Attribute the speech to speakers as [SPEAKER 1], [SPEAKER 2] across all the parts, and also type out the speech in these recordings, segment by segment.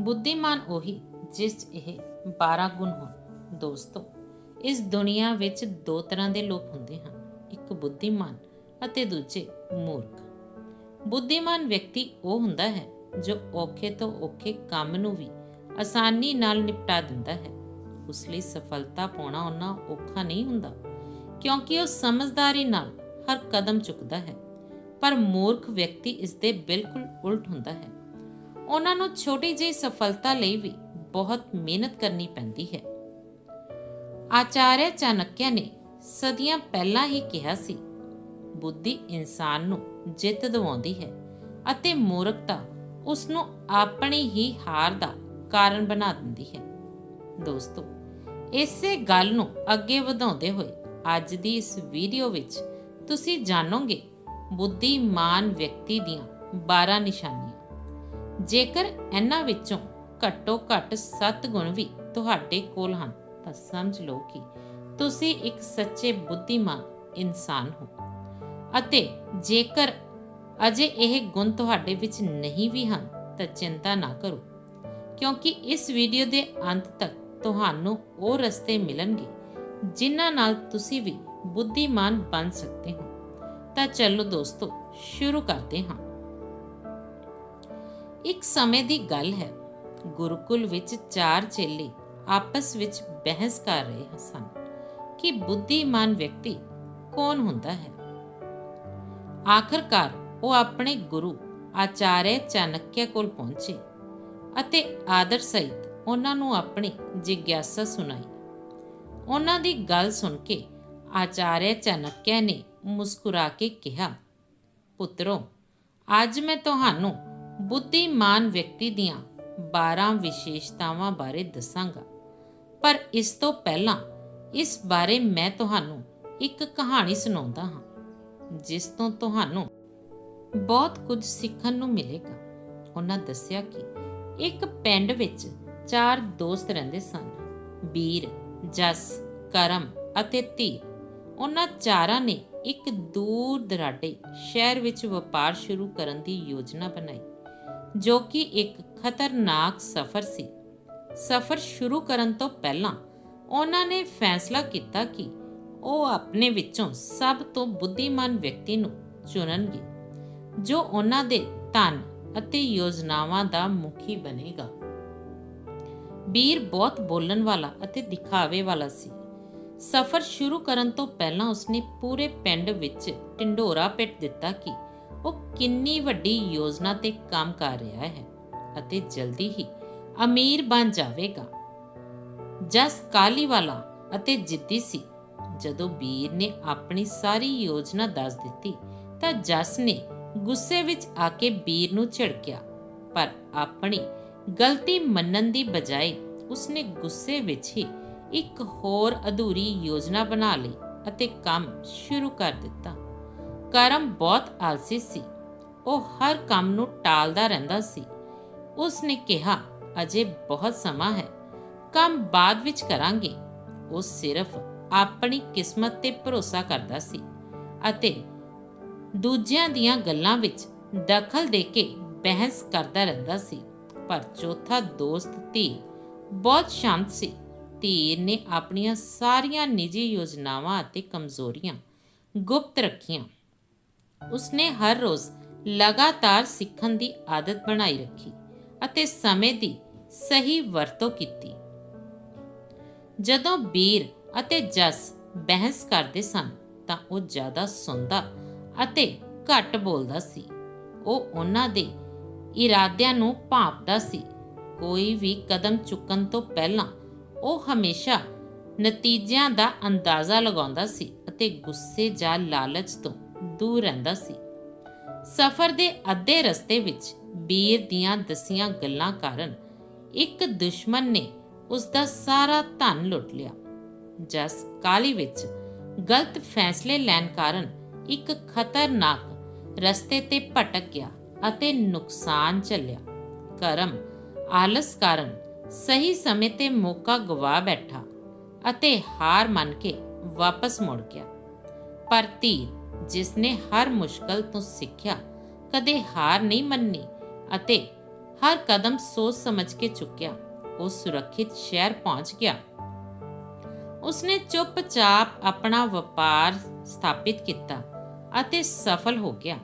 [SPEAKER 1] ਬੁੱਧੀਮਾਨ ਉਹੀ ਜਿਸ 'ਚ ਇਹ 12 ਗੁਣ ਹੋਣ। ਦੋਸਤੋ, ਇਸ ਦੁਨੀਆ ਵਿੱਚ ਦੋ ਤਰ੍ਹਾਂ ਦੇ ਲੋਕ ਹੁੰਦੇ ਹਨ, ਇੱਕ ਬੁੱਧੀਮਾਨ ਅਤੇ ਦੂਜੇ ਮੂਰਖ। ਬੁੱਧੀਮਾਨ ਵਿਅਕਤੀ ਉਹ ਹੁੰਦਾ ਹੈ ਜੋ ਔਖੇ ਤੋਂ ਔਖੇ ਕੰਮ ਨੂੰ ਵੀ ਆਸਾਨੀ ਨਾਲ ਨਿਪਟਾ ਦਿੰਦਾ ਹੈ। ਉਸ ਲਈ ਸਫਲਤਾ ਪਾਉਣਾ ਉਹਨਾਂ ਔਖਾ ਨਹੀਂ ਹੁੰਦਾ, ਕਿਉਂਕਿ ਉਹ ਸਮਝਦਾਰੀ ਨਾਲ ਹਰ ਕਦਮ ਚੁੱਕਦਾ ਹੈ। ਪਰ ਮੂਰਖ ਵਿਅਕਤੀ ਇਸ ਦੇ ਬਿਲਕੁਲ ਉਲਟ ਹੁੰਦਾ ਹੈ। ਉਹਨਾਂ ਨੂੰ ਛੋਟੀ ਜਿਹੀ ਸਫਲਤਾ ਲਈ ਵੀ ਬਹੁਤ ਮਿਹਨਤ ਕਰਨੀ ਪੈਂਦੀ ਹੈ। ਆਚਾਰਿਆ ਚਾਣਕਿਆ ਨੇ ਸਦੀਆਂ ਪਹਿਲਾਂ ਹੀ ਕਿਹਾ ਸੀ, ਬੁੱਧੀ ਇਨਸਾਨ ਨੂੰ ਜਿੱਤ ਦਿਵਾਉਂਦੀ ਹੈ ਅਤੇ ਮੂਰਖਤਾ ਉਸ ਨੂੰ ਆਪਣੀ ਹੀ ਹਾਰ ਦਾ ਕਾਰਨ ਬਣਾ ਦਿੰਦੀ ਹੈ। ਦੋਸਤੋ, ਇਸੇ ਗੱਲ ਨੂੰ ਅੱਗੇ ਵਧਾਉਂਦੇ ਹੋਏ ਅੱਜ ਦੀ ਇਸ ਵੀਡੀਓ ਵਿੱਚ ਤੁਸੀਂ ਜਾਣੋਗੇ ਬੁੱਧੀਮਾਨ ਵਿਅਕਤੀ ਦੀਆਂ 12 ਨਿਸ਼ਾਨੀਆਂ। ਜੇਕਰ ਇਹਨਾਂ ਵਿੱਚੋਂ ਘੱਟੋ ਘੱਟ 7 ਗੁਣ ਵੀ ਤੁਹਾਡੇ ਕੋਲ ਹਨ, ਤਾਂ ਸਮਝ ਲਓ ਕਿ ਤੁਸੀਂ ਇੱਕ ਸੱਚੇ ਬੁੱਧੀਮਾਨ ਇਨਸਾਨ ਹੋ। ਅਤੇ ਜੇਕਰ ਅਜੇ ਇਹ ਗੁਣ ਤੁਹਾਡੇ ਵਿੱਚ ਨਹੀਂ ਵੀ ਹਨ, ਤਾਂ ਚਿੰਤਾ ਨਾ ਕਰੋ, ਕਿਉਂਕਿ ਇਸ ਵੀਡੀਓ ਦੇ ਅੰਤ ਤੱਕ ਤੁਹਾਨੂੰ ਉਹ ਰਸਤੇ ਮਿਲਣਗੇ ਜਿਨ੍ਹਾਂ ਨਾਲ ਤੁਸੀਂ ਵੀ ਬੁੱਧੀਮਾਨ ਬਣ ਸਕਦੇ ਹੋ। ਤਾਂ ਚਲੋ ਦੋਸਤੋ, ਸ਼ੁਰੂ ਕਰਦੇ ਹਾਂ। ਇੱਕ ਸਮੇਂ ਦੀ ਗੱਲ ਹੈ। ਗੁਰੂਕੁਲ ਵਿੱਚ ਚਾਰ ਚੇਲੇ ਆਪਸ ਵਿੱਚ ਬਹਿਸ ਕਰ ਰਹੇ ਸਨ ਕਿ ਬੁੱਧੀਮਾਨ ਵਿਅਕਤੀ ਕੌਣ ਹੁੰਦਾ ਹੈ। ਆਖਰਕਾਰ ਉਹ ਆਪਣੇ ਗੁਰੂ ਆਚਾਰਯ ਚਾਣਕਿਆ ਕੋਲ ਪਹੁੰਚੇ ਅਤੇ ਆਦਰ ਸਹਿਤ ਉਹਨਾਂ ਨੂੰ ਆਪਣੀ ਜਿਗਿਆਸਾ ਸੁਣਾਈ। ਉਹਨਾਂ ਦੀ ਗੱਲ ਸੁਣ ਕੇ ਆਚਾਰਯ ਚਾਣਕਿਆ ਨੇ ਮੁਸਕਰਾ ਕੇ ਕਿਹਾ, ਪੁੱਤਰੋ, ਅੱਜ ਮੈਂ ਤੁਹਾਨੂੰ ਬੁੱਧੀਮਾਨ ਵਿਅਕਤੀ ਦੀਆਂ 12 ਵਿਸ਼ੇਸ਼ਤਾਵਾਂ ਬਾਰੇ ਦੱਸਾਂਗਾ। ਪਰ ਇਸ ਤੋਂ ਪਹਿਲਾਂ ਇਸ ਬਾਰੇ ਮੈਂ ਤੁਹਾਨੂੰ ਇੱਕ ਕਹਾਣੀ ਸੁਣਾਉਂਦਾ ਹਾਂ, ਜਿਸ ਤੋਂ ਤੁਹਾਨੂੰ ਬਹੁਤ ਕੁਝ ਸਿੱਖਣ ਨੂੰ ਮਿਲੇਗਾ। ਉਹਨਾਂ ਦੱਸਿਆ ਕਿ ਇੱਕ ਪਿੰਡ ਵਿੱਚ ਚਾਰ ਦੋਸਤ ਰਹਿੰਦੇ ਸਨ ਵੀਰ ਜਸ, ਕਰਮ ਅਤੇ ਧੀਰ। ਉਹਨਾਂ ਚਾਰਾਂ ਨੇ ਇੱਕ ਦੂਰ ਦਰਾਡੇ ਸ਼ਹਿਰ ਵਿੱਚ ਵਪਾਰ ਸ਼ੁਰੂ ਕਰਨ ਦੀ ਯੋਜਨਾ ਬਣਾਈ। ਜੋ ਕਿ ਇੱਕ ਖਤਰਨਾਕ ਸਫ਼ਰ ਸੀ। ਸਫ਼ਰ ਸ਼ੁਰੂ ਕਰਨ ਤੋਂ ਪਹਿਲਾਂ ਉਹਨਾਂ ਨੇ ਫੈਸਲਾ ਕੀਤਾ ਕਿ ਉਹ ਆਪਣੇ ਵਿੱਚੋਂ ਸਭ ਤੋਂ ਬੁੱਧੀਮਾਨ ਵਿਅਕਤੀ ਨੂੰ ਚੁਣਨਗੇ, ਜੋ ਉਹਨਾਂ ਦੇ ਧਨ ਅਤੇ ਯੋਜਨਾਵਾਂ ਦਾ ਮੁਖੀ ਬਣੇਗਾ। ਵੀਰ ਬਹੁਤ ਬੋਲਣ ਵਾਲਾ ਅਤੇ ਦਿਖਾਵੇ ਵਾਲਾ ਸੀ। ਸਫ਼ਰ ਸ਼ੁਰੂ ਕਰਨ ਤੋਂ ਪਹਿਲਾਂ ਉਸਨੇ ਪੂਰੇ ਪਿੰਡ ਵਿੱਚ ਢਿੰਡੋਰਾ ਪਿੱਟ ਦਿੱਤਾ ਕਿ ਉਹ ਕਿੰਨੀ ਵੱਡੀ ਯੋਜਨਾ ਤੇ ਕੰਮ ਕਰ ਰਿਹਾ ਹੈ ਅਤੇ ਜਲਦੀ ਹੀ ਅਮੀਰ ਬਣ ਜਾਵੇਗਾ। ਜਸ ਕਾਲੀ ਵਾਲਾ ਅਤੇ ਜਿੱਦੀ ਸੀ, ਜਦੋਂ ਵੀਰ ਨੇ ਆਪਣੀ ਸਾਰੀ ਯੋਜਨਾ ਦੱਸ ਦਿੱਤੀ, ਤਾਂ ਜਸ ਨੇ ਗੁੱਸੇ ਵਿੱਚ ਆ ਕੇ ਵੀਰ ਨੂੰ ਝਿੜਕਿਆ, ਪਰ ਆਪਣੀ ਗਲਤੀ ਮੰਨਣ ਦੀ ਬਜਾਏ ਉਸਨੇ ਗੁੱਸੇ ਵਿੱਚ ਹੀ ਇੱਕ ਹੋਰ ਅਧੂਰੀ ਯੋਜਨਾ ਬਣਾ ਲਈ ਅਤੇ ਕੰਮ ਸ਼ੁਰੂ ਕਰ ਦਿੱਤਾ। ਕਰਮ ਬਹੁਤ ਆਲਸੀ ਸੀ। ਉਹ ਹਰ ਕੰਮ ਨੂੰ ਟਾਲਦਾ ਰਹਿੰਦਾ ਸੀ। ਉਸਨੇ ਕਿਹਾ, ਅਜੇ ਬਹੁਤ ਸਮਾਂ ਹੈ। ਕੰਮ ਬਾਅਦ ਵਿੱਚ ਕਰਾਂਗੇ। ਉਹ ਸਿਰਫ ਆਪਣੀ ਕਿਸਮਤ ਤੇ ਭਰੋਸਾ ਕਰਦਾ ਸੀ ਅਤੇ ਦੂਜਿਆਂ ਦੀਆਂ ਗੱਲਾਂ ਵਿੱਚ ਦਖਲ ਦੇ ਕੇ ਬਹਿਸ ਕਰਦਾ ਰਹਿੰਦਾ ਸੀ। ਪਰ ਚੌਥਾ ਦੋਸਤ, ਧੀ ਬਹੁਤ ਸ਼ਾਂਤ ਸੀ। ਧੀਰ ਨੇ ਆਪਣੀਆਂ ਸਾਰੀਆਂ ਨਿੱਜੀ ਯੋਜਨਾਵਾਂ ਅਤੇ ਕਮਜ਼ੋਰੀਆਂ ਗੁਪਤ ਰੱਖੀਆਂ। ਉਸਨੇ ਹਰ ਰੋਜ਼ ਲਗਾਤਾਰ ਸਿੱਖਣ ਦੀ ਆਦਤ ਬਣਾਈ ਰੱਖੀ ਅਤੇ ਸਮੇਂ ਦੀ ਸਹੀ ਵਰਤੋਂ ਕੀਤੀ। ਜਦੋਂ ਵੀਰ ਅਤੇ ਜਸ ਬਹਿਸ ਕਰਦੇ ਸਨ ਤਾਂ ਉਹ ਜ਼ਿਆਦਾ ਸੁਣਦਾ ਅਤੇ ਘੱਟ ਬੋਲਦਾ ਸੀ। ਉਹ ਉਹਨਾਂ ਦੇ ਇਰਾਦਿਆਂ ਨੂੰ ਭਾਂਪਦਾ ਸੀ। ਕੋਈ ਵੀ ਕਦਮ ਚੁੱਕਣ ਤੋਂ ਪਹਿਲਾਂ ਉਹ ਹਮੇਸ਼ਾ ਨਤੀਜਿਆਂ ਦਾ ਅੰਦਾਜ਼ਾ ਲਗਾਉਂਦਾ ਸੀ ਅਤੇ ਗੁੱਸੇ ਜਾਂ ਲਾਲਚ ਤੋਂ ਦੂਰ ਰਹਿੰਦਾ ਸੀ। ਸਫ਼ਰ ਦੇ ਅੱਧੇ ਰਸਤੇ ਵਿੱਚ ਵੀਰ ਦੀਆਂ ਦਸੀਆਂ ਗੱਲਾਂ ਕਾਰਨ ਇੱਕ ਦੁਸ਼ਮਣ ਨੇ ਉਸ ਦਾ ਸਾਰਾ ਧਨ ਲੁੱਟ ਲਿਆ। ਜਸ ਕਾਲੀ ਵਿੱਚ ਗਲਤ ਫੈਸਲੇ ਲੈਣ ਕਾਰਨ ਇੱਕ ਖਤਰਨਾਕ ਰਸਤੇ ਤੇ ਭਟਕ ਗਿਆ ਅਤੇ ਨੁਕਸਾਨ ਝੱਲਿਆ। ਕਰਮ ਆਲਸ ਕਾਰਨ ਸਹੀ ਸਮੇਂ ਤੇ ਮੌਕਾ ਗਵਾ ਬੈਠਾ ਅਤੇ ਹਾਰ ਮੰਨ ਕੇ ਵਾਪਸ ਮੁੜ ਗਿਆ। ਪਰ ਧੀਰ ਜਿਸ ਨੇ ਹਰ ਮੁਸ਼ਕਲ ਤੋਂ ਸਿੱਖਿਆ, ਕਦੇ ਹਾਰ ਨਹੀਂ ਮੰਨੀ ਅਤੇ ਹਰ ਕਦਮ ਸੋਚ ਸਮਝ ਕੇ ਚੁੱਕਿਆ, ਉਹ ਸੁਰੱਖਿਅਤ ਸ਼ਹਿਰ ਪਹੁੰਚ ਗਿਆ। ਉਸਨੇ ਚੁੱਪਚਾਪ ਆਪਣਾ ਵਪਾਰ ਸਥਾਪਿਤ ਕੀਤਾ ਅਤੇ ਸਫਲ ਹੋ ਗਿਆ।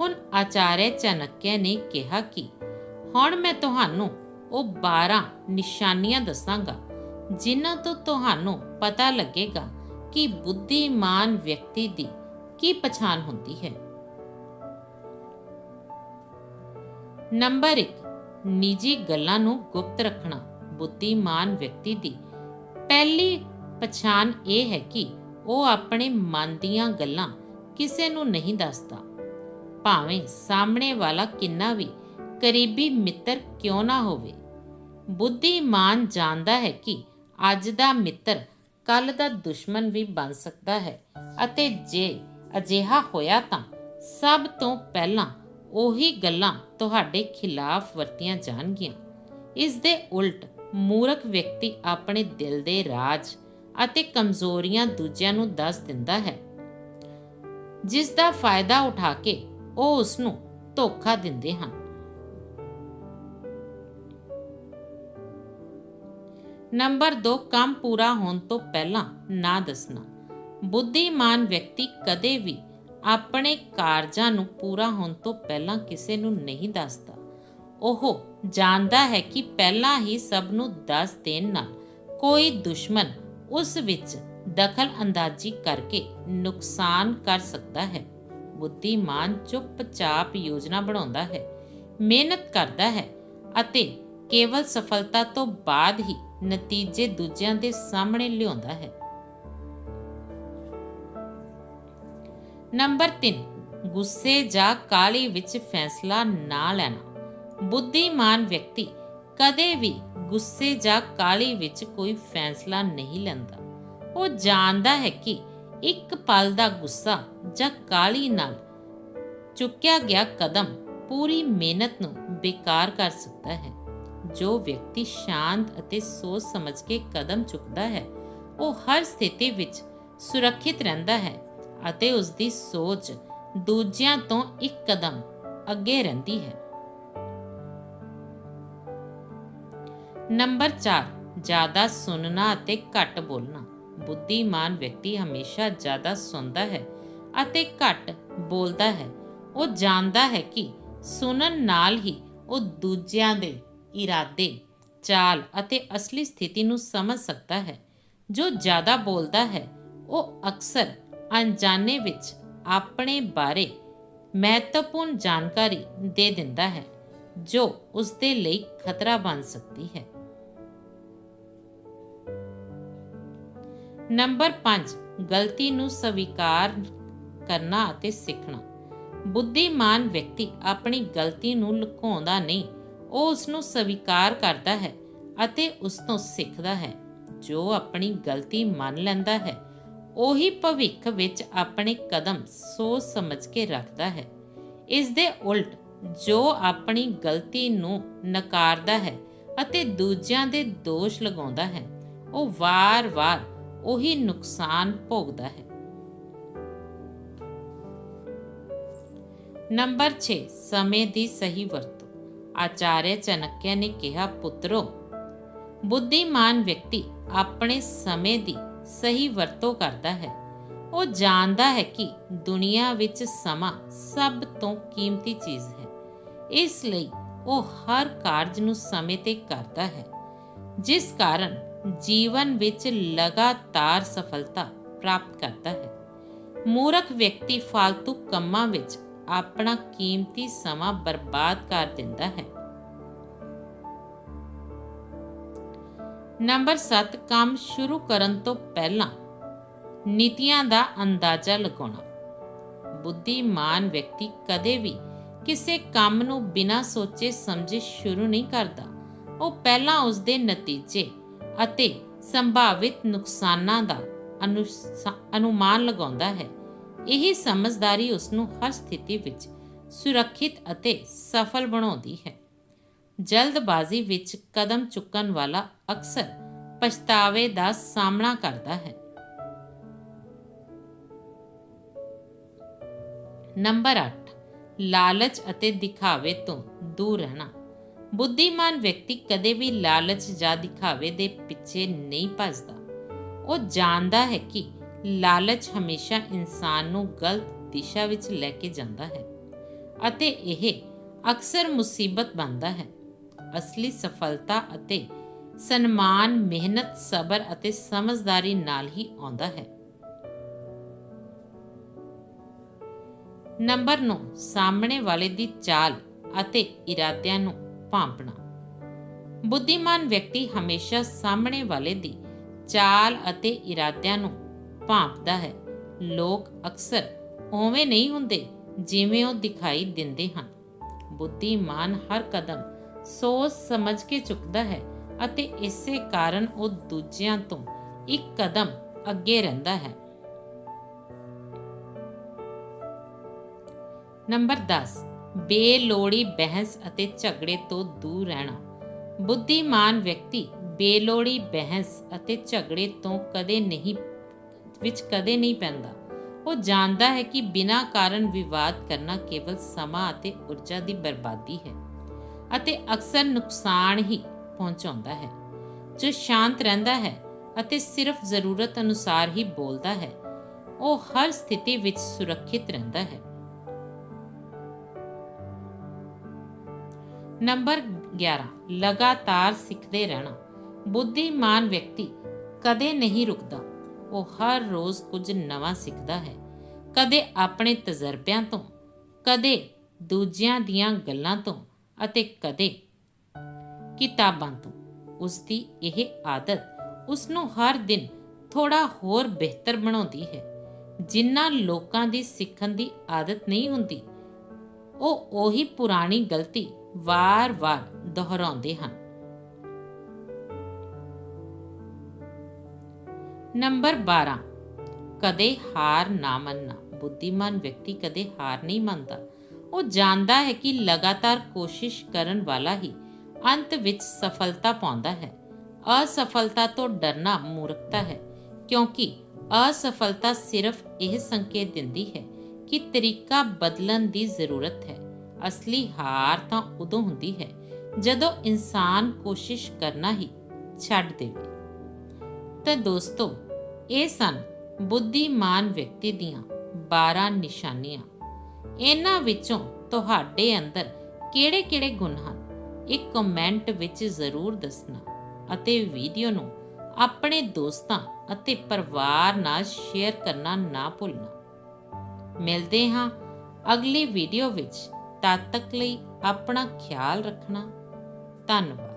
[SPEAKER 1] ਹੁਣ ਆਚਾਰਯ ਚਾਣਕਿਆ ਨੇ ਕਿਹਾ ਕਿ, ਹੁਣ ਮੈਂ ਤੁਹਾਨੂੰ ਉਹ 12 ਨਿਸ਼ਾਨੀਆਂ ਦੱਸਾਂਗਾ, ਜਿਨ੍ਹਾਂ ਤੋਂ ਤੁਹਾਨੂੰ ਪਤਾ ਲੱਗੇਗਾ ਕਿ ਬੁੱਧੀਮਾਨ ਵਿਅਕਤੀ ਦੀ ਕੀ ਪਛਾਣ ਹੁੰਦੀ ਹੈ ਨੰਬਰ 1 ਨਿੱਜੀ ਗੱਲਾਂ ਨੂੰ ਗੁਪਤ ਰੱਖਣਾ ਬੁੱਧੀਮਾਨ ਵਿਅਕਤੀ ਦੀ ਪਹਿਲੀ ਪਛਾਣ ਇਹ ਹੈ ਕਿ ਉਹ ਆਪਣੇ ਮਨ ਦੀਆਂ ਗੱਲਾਂ ਕਿਸੇ ਨੂੰ ਨਹੀਂ ਦੱਸਦਾ ਭਾਵੇਂ ਸਾਹਮਣੇ ਵਾਲਾ ਕਿੰਨਾ ਵੀ ਕਰੀਬੀ ਮਿੱਤਰ ਕਿਉਂ ਨਾ ਹੋਵੇ ਬੁੱਧੀਮਾਨ ਜਾਣਦਾ ਹੈ ਕਿ ਅੱਜ ਦਾ ਮਿੱਤਰ ਕੱਲ ਦਾ ਦੁਸ਼ਮਣ ਵੀ ਬਣ ਸਕਦਾ ਹੈ ਅਤੇ ਜੇ ਅਜਿਹਾ ਹੋਇਆ ਤਾਂ ਸਭ ਤੋਂ ਪਹਿਲਾਂ ਉਹੀ ਗੱਲਾਂ ਤੁਹਾਡੇ ਖਿਲਾਫ ਵਰਤੀਆਂ ਜਾਣਗੀਆਂ। ਇਸ ਦੇ ਉਲਟ ਮੂਰਖ ਵਿਅਕਤੀ ਆਪਣੇ ਦਿਲ ਦੇ ਰਾਜ ਅਤੇ ਕਮਜ਼ੋਰੀਆਂ ਦੂਜਿਆਂ ਨੂੰ ਦੱਸ ਦਿੰਦਾ ਹੈ, ਜਿਸ ਦਾ ਫਾਇਦਾ ਉਠਾ ਕੇ ਉਹ ਉਸ ਨੂੰ ਧੋਖਾ ਦਿੰਦੇ ਹਨ। ਨੰਬਰ 2 ਕੰਮ ਪੂਰਾ ਹੋਣ ਤੋਂ ਪਹਿਲਾਂ ਨਾ ਦੱਸਣਾ। ਬੁੱਧੀਮਾਨ ਵਿਅਕਤੀ ਕਦੇ ਵੀ ਆਪਣੇ ਕਾਰਜਾਂ ਨੂੰ ਪੂਰਾ ਹੋਣ ਤੋਂ ਪਹਿਲਾਂ ਕਿਸੇ ਨੂੰ ਨਹੀਂ ਦੱਸਦਾ। ਉਹ ਜਾਣਦਾ ਹੈ ਕਿ ਪਹਿਲਾਂ ਹੀ ਸਭ ਨੂੰ ਦੱਸ ਦੇਣ ਨਾਲ ਕੋਈ ਦੁਸ਼ਮਣ ਉਸ ਵਿੱਚ ਦਖਲ ਅੰਦਾਜ਼ੀ ਕਰਕੇ ਨੁਕਸਾਨ ਕਰ ਸਕਦਾ ਹੈ। ਬੁੱਧੀਮਾਨ ਚੁੱਪਚਾਪ ਯੋਜਨਾ ਬਣਾਉਂਦਾ ਹੈ, ਮਿਹਨਤ ਕਰਦਾ ਹੈ ਅਤੇ ਕੇਵਲ ਸਫਲਤਾ ਤੋਂ ਬਾਅਦ ਹੀ ਨਤੀਜੇ ਦੂਜਿਆਂ ਦੇ ਸਾਹਮਣੇ ਲਿਆਉਂਦਾ ਹੈ। ਨੰਬਰ 3 ਗੁੱਸੇ ਜਾਂ ਕਾਲੀ ਵਿੱਚ ਫੈਸਲਾ ਨਾ ਲੈਣਾ। ਬੁੱਧੀਮਾਨ ਵਿਅਕਤੀ ਕਦੇ ਵੀ ਗੁੱਸੇ ਜਾਂ ਕਾਲੀ ਵਿੱਚ ਕੋਈ ਫੈਸਲਾ ਨਹੀਂ ਲੈਂਦਾ। ਉਹ ਜਾਣਦਾ ਹੈ ਕਿ ਇੱਕ ਪਲ ਦਾ ਗੁੱਸਾ ਜਾਂ ਕਾਲੀ ਨਾਲ ਚੁੱਕਿਆ ਗਿਆ ਕਦਮ ਪੂਰੀ ਮਿਹਨਤ ਨੂੰ ਬੇਕਾਰ ਕਰ ਸਕਦਾ ਹੈ। ਜੋ ਵਿਅਕਤੀ ਸ਼ਾਂਤ ਅਤੇ ਸੋਚ ਸਮਝ ਕੇ ਕਦਮ ਚੁੱਕਦਾ ਹੈ, ਉਹ ਹਰ ਸਥਿਤੀ ਵਿੱਚ ਸੁਰੱਖਿਅਤ ਰਹਿੰਦਾ ਹੈ। ਅਤੇ ਉਸ ਦੀ ਸੋਚ ਦੂਜਿਆਂ ਤੋਂ ਇੱਕ ਕਦਮ ਅੱਗੇ ਰਹਿੰਦੀ ਹੈ। ਨੰਬਰ 4 ਜ਼ਿਆਦਾ ਸੁਣਨਾ ਅਤੇ ਘੱਟ ਬੋਲਣਾ। ਬੁੱਧੀਮਾਨ ਵਿਅਕਤੀ ਹਮੇਸ਼ਾ ਜ਼ਿਆਦਾ ਸੁਣਦਾ ਹੈ ਅਤੇ ਘੱਟ ਬੋਲਦਾ ਹੈ। ਉਹ ਜਾਣਦਾ ਹੈ ਕਿ ਸੁਣਨ ਨਾਲ ਹੀ ਉਹ ਦੂਜਿਆਂ ਦੇ ਇਰਾਦੇ, ਚਾਲ ਅਤੇ ਅਸਲੀ ਸਥਿਤੀ ਨੂੰ ਸਮਝ ਸਕਦਾ ਹੈ। ਜੋ ਜ਼ਿਆਦਾ ਬੋਲਦਾ ਹੈ, ਉਹ ਅਕਸਰ ਅਣਜਾਣੇ ਵਿੱਚ ਆਪਣੇ ਬਾਰੇ ਮਹੱਤਵਪੂਰਨ ਜਾਣਕਾਰੀ ਦੇ ਦਿੰਦਾ ਹੈ, ਜੋ ਉਸ ਦੇ ਲਈ ਖਤਰਾ ਬਣ ਸਕਦੀ ਹੈ। ਨੰਬਰ 5 ਗਲਤੀ ਨੂੰ ਸਵੀਕਾਰ ਕਰਨਾ ਅਤੇ ਸਿੱਖਣਾ। ਬੁੱਧੀਮਾਨ ਵਿਅਕਤੀ ਆਪਣੀ ਗਲਤੀ ਨੂੰ ਲੁਕਾਉਂਦਾ ਨਹੀਂ, ਉਹ ਉਸ ਨੂੰ ਸਵੀਕਾਰ ਕਰਦਾ ਹੈ ਅਤੇ ਉਸ ਤੋਂ ਸਿੱਖਦਾ ਹੈ, ਜੋ ਆਪਣੀ ਗਲਤੀ ਮੰਨ ਲੈਂਦਾ ਹੈ। ਉਹੀ ਭਵਿੱਖ ਵਿੱਚ ਆਪਣੇ ਕਦਮ ਸੋਚ ਸਮਝ ਕੇ ਰੱਖਦਾ ਹੈ। ਇਸ ਦੇ ਉਲਟ ਜੋ ਆਪਣੀ ਗਲਤੀ ਨੂੰ ਨਕਾਰਦਾ ਹੈ ਅਤੇ ਦੂਜਿਆਂ ਦੇ ਦੋਸ਼ ਲਗਾਉਂਦਾ ਹੈ, ਉਹ ਵਾਰ-ਵਾਰ ਉਹੀ ਨੁਕਸਾਨ ਭੋਗਦਾ ਹੈ। ਨੰਬਰ 6 ਸਮੇਂ ਦੀ ਸਹੀ ਵਰਤੋਂ। ਆਚਾਰਯ ਚਨਕਿਆ ਨੇ ਕਿਹਾ, ਪੁੱਤਰੋ, ਬੁੱਧੀਮਾਨ ਵਿਅਕਤੀ ਆਪਣੇ ਸਮੇਂ ਦੀ ਸਹੀ ਵਰਤੋਂ ਕਰਦਾ ਹੈ। ਉਹ ਜਾਣਦਾ ਹੈ ਕਿ ਦੁਨੀਆ ਵਿੱਚ ਸਮਾਂ ਸਭ ਤੋਂ ਕੀਮਤੀ ਚੀਜ਼ ਹੈ। ਇਸ ਲਈ ਉਹ ਹਰ ਕਾਰਜ ਨੂੰ ਸਮੇਂ ਤੇ ਕਰਦਾ ਹੈ। ਜਿਸ ਕਾਰਨ ਜੀਵਨ ਵਿੱਚ ਲਗਾਤਾਰ ਸਫਲਤਾ ਪ੍ਰਾਪਤ ਕਰਦਾ ਹੈ। ਮੂਰਖ ਵਿਅਕਤੀ ਫालतू ਕੰਮਾਂ ਵਿੱਚ ਆਪਣਾ ਕੀਮਤੀ ਸਮਾਂ ਬਰਬਾਦ ਕਰ ਦਿੰਦਾ ਹੈ। ਨੰਬਰ 7 ਕੰਮ ਸ਼ੁਰੂ ਕਰਨ ਤੋਂ ਪਹਿਲਾਂ ਨੀਤੀਆਂ ਦਾ ਅੰਦਾਜ਼ਾ ਲਗਾਉਣਾ। ਬੁੱਧੀਮਾਨ ਵਿਅਕਤੀ ਕਦੇ ਵੀ ਕਿਸੇ ਕੰਮ ਨੂੰ ਬਿਨਾਂ ਸੋਚੇ ਸਮਝੇ ਸ਼ੁਰੂ ਨਹੀਂ ਕਰਦਾ। ਉਹ ਪਹਿਲਾਂ ਉਸ ਦੇ ਨਤੀਜੇ ਅਤੇ ਸੰਭਾਵਿਤ ਨੁਕਸਾਨਾਂ ਦਾ ਅਨੁਮਾਨ ਲਗਾਉਂਦਾ ਹੈ। ਇਹ ਸਮਝਦਾਰੀ ਉਸ ਨੂੰ ਹਰ ਸਥਿਤੀ ਵਿੱਚ ਸੁਰੱਖਿਅਤ ਅਤੇ ਸਫਲ ਬਣਾਉਂਦੀ ਹੈ। ਜਲਦਬਾਜ਼ੀ ਵਿੱਚ ਕਦਮ ਚੁੱਕਣ ਵਾਲਾ ਅਕਸਰ ਪਛਤਾਵੇ ਦਾ ਸਾਹਮਣਾ ਕਰਦਾ ਹੈ। ਨੰਬਰ 8 ਲਾਲਚ ਅਤੇ ਦਿਖਾਵੇ ਤੋਂ ਦੂਰ ਰਹਿਣਾ। ਬੁੱਧੀਮਾਨ ਵਿਅਕਤੀ ਕਦੇ ਵੀ ਲਾਲਚ ਜਾਂ ਦਿਖਾਵੇ ਦੇ ਪਿੱਛੇ ਨਹੀਂ ਭੱਜਦਾ। ਉਹ ਜਾਣਦਾ ਹੈ ਕਿ ਲਾਲਚ ਹਮੇਸ਼ਾ ਇਨਸਾਨ ਨੂੰ ਗਲਤ ਦਿਸ਼ਾ ਵਿੱਚ ਲੈ ਕੇ ਜਾਂਦਾ ਹੈ ਅਤੇ ਇਹ ਅਕਸਰ ਮੁਸੀਬਤ ਬਣਦਾ ਹੈ। ਅਸਲੀ ਸਫਲਤਾ ਅਤੇ ਸਨਮਾਨ ਮਿਹਨਤ, ਸਬਰ ਅਤੇ ਸਮਝਦਾਰੀ ਨਾਲ ਹੀ ਆਉਂਦਾ ਹੈ। ਨੰਬਰ 9 ਸਾਹਮਣੇ ਵਾਲੇ ਦੀ ਚਾਲ ਅਤੇ ਇਰਾਦਿਆਂ ਨੂੰ ਭਾਂਪਣਾ। ਬੁੱਧੀਮਾਨ ਵਿਅਕਤੀ ਹਮੇਸ਼ਾ ਸਾਹਮਣੇ ਵਾਲੇ ਦੀ ਚਾਲ ਅਤੇ ਇਰਾਦਿਆਂ ਨੂੰ ਭਾਂਪਦਾ ਹੈ। ਲੋਕ ਅਕਸਰ ਉਵੇਂ ਨਹੀਂ ਹੁੰਦੇ ਜਿਵੇਂ ਉਹ ਦਿਖਾਈ ਦਿੰਦੇ ਹਨ। ਬੁੱਧੀਮਾਨ ਹਰ ਕਦਮ ਸੋਚ ਸਮਝ ਕੇ ਚੁੱਕਦਾ ਹੈ ਅਤੇ ਇਸੇ ਕਾਰਨ ਉਹ ਦੂਜਿਆਂ ਤੋਂ ਇੱਕ ਕਦਮ ਅੱਗੇ ਰਹਿੰਦਾ ਹੈ। ਨੰਬਰ 10 ਬੇਲੋੜੀ ਬਹਿਸ ਅਤੇ ਝਗੜੇ ਤੋਂ ਦੂਰ ਰਹਿਣਾ। ਬੁੱਧੀਮਾਨ ਵਿਅਕਤੀ ਬੇਲੋੜੀ ਬਹਿਸ ਅਤੇ ਝਗੜੇ ਤੋਂ ਕਦੇ ਨਹੀਂ, ਵਿੱਚ ਕਦੇ ਨਹੀਂ ਪੈਂਦਾ। ਉਹ ਜਾਣਦਾ ਹੈ ਕਿ ਬਿਨਾਂ ਕਾਰਨ ਵਿਵਾਦ ਕਰਨਾ ਕੇਵਲ ਸਮਾਂ ਅਤੇ ਊਰਜਾ ਦੀ ਬਰਬਾਦੀ ਹੈ। ਅਤੇ ਅਕਸਰ ਨੁਕਸਾਨ ਹੀ ਪਹੁੰਚਾਉਂਦਾ ਹੈ। ਜੋ ਸ਼ਾਂਤ ਰਹਿੰਦਾ ਹੈ ਅਤੇ ਸਿਰਫ ਜ਼ਰੂਰਤ ਅਨੁਸਾਰ ਹੀ ਬੋਲਦਾ ਹੈ, ਉਹ ਹਰ ਸਥਿਤੀ ਵਿੱਚ ਸੁਰੱਖਿਅਤ ਰਹਿੰਦਾ ਹੈ। ਨੰਬਰ 11 ਲਗਾਤਾਰ ਸਿੱਖਦੇ ਰਹਿਣਾ। ਬੁੱਧੀਮਾਨ ਵਿਅਕਤੀ ਕਦੇ ਨਹੀਂ ਰੁਕਦਾ। ਉਹ ਹਰ ਰੋਜ਼ ਕੁਝ ਨਵਾਂ ਸਿੱਖਦਾ ਹੈ। ਕਦੇ ਆਪਣੇ ਤਜਰਬਿਆਂ ਤੋਂ, ਕਦੇ ਦੂਜਿਆਂ ਦੀਆਂ ਗੱਲਾਂ ਤੋਂ ਅਤੇ ਕਦੇ ਕਿਤਾਬਾਂ ਤੋਂ ਉਸ ਦੀ ਇਹ ਆਦਤ ਉਸ ਨੂੰ ਹਰ ਦਿਨ ਥੋੜਾ ਹੋਰ ਬਿਹਤਰ ਬਣਾਉਂਦੀ ਹੈ। ਜਿਨ੍ਹਾਂ ਲੋਕਾਂ ਦੀ ਸਿੱਖਣ ਦੀ ਆਦਤ ਨਹੀਂ ਹੁੰਦੀ, ਉਹ ਉਹੀ ਪੁਰਾਣੀ ਗਲਤੀ ਵਾਰ-ਵਾਰ ਦੁਹਰਾਉਂਦੇ ਹਨ। ਨੰਬਰ 12 ਕਦੇ ਹਾਰ ਨਾ ਮੰਨਣਾ। ਬੁੱਧੀਮਾਨ ਵਿਅਕਤੀ ਕਦੇ ਹਾਰ ਨਹੀਂ ਮੰਨਦਾ। ਉਹ ਜਾਣਦਾ ਹੈ ਕਿ ਲਗਾਤਾਰ ਕੋਸ਼ਿਸ਼ ਕਰਨ ਵਾਲਾ ਹੀ ਅੰਤ ਵਿੱਚ ਸਫਲਤਾ ਪਾਉਂਦਾ ਹੈ। ਅਸਫਲਤਾ ਤੋਂ ਡਰਨਾ ਮੂਰਖਤਾ ਹੈ, ਕਿਉਂਕਿ ਅਸਫਲਤਾ ਸਿਰਫ ਇਹ ਸੰਕੇਤ ਦਿੰਦੀ ਹੈ ਕਿ ਤਰੀਕਾ ਬਦਲਣ ਦੀ ਜ਼ਰੂਰਤ ਹੈ। ਅਸਲੀ ਹਾਰ ਤਾਂ ਉਦੋਂ ਹੁੰਦੀ ਹੈ ਜਦੋਂ ਇਨਸਾਨ ਕੋਸ਼ਿਸ਼ ਕਰਨਾ ਹੀ ਛੱਡ ਦੇਵੇ। ਤਾਂ ਦੋਸਤੋ, ਇਹ ਸਨ ਬੁੱਧੀਮਾਨ ਵਿਅਕਤੀ ਦੀਆਂ 12 ਨਿਸ਼ਾਨੀਆਂ। ਇਹਨਾਂ ਵਿੱਚੋਂ ਤੁਹਾਡੇ ਅੰਦਰ ਕਿਹੜੇ-ਕਿਹੜੇ ਗੁਣ ਹਨ? ਇੱਕ ਕਮੈਂਟ ਵਿੱਚ ਜ਼ਰੂਰ ਦੱਸਣਾ ਅਤੇ ਵੀਡੀਓ ਨੂੰ ਆਪਣੇ ਦੋਸਤਾਂ ਅਤੇ ਪਰਿਵਾਰ ਨਾਲ ਸ਼ੇਅਰ ਕਰਨਾ ਨਾ ਭੁੱਲਣਾ। ਮਿਲਦੇ ਹਾਂ ਅਗਲੀ ਵੀਡੀਓ ਵਿੱਚ। ਤਦ ਤੱਕ ਲਈ ਆਪਣਾ ਖਿਆਲ ਰੱਖਣਾ। ਧੰਨਵਾਦ।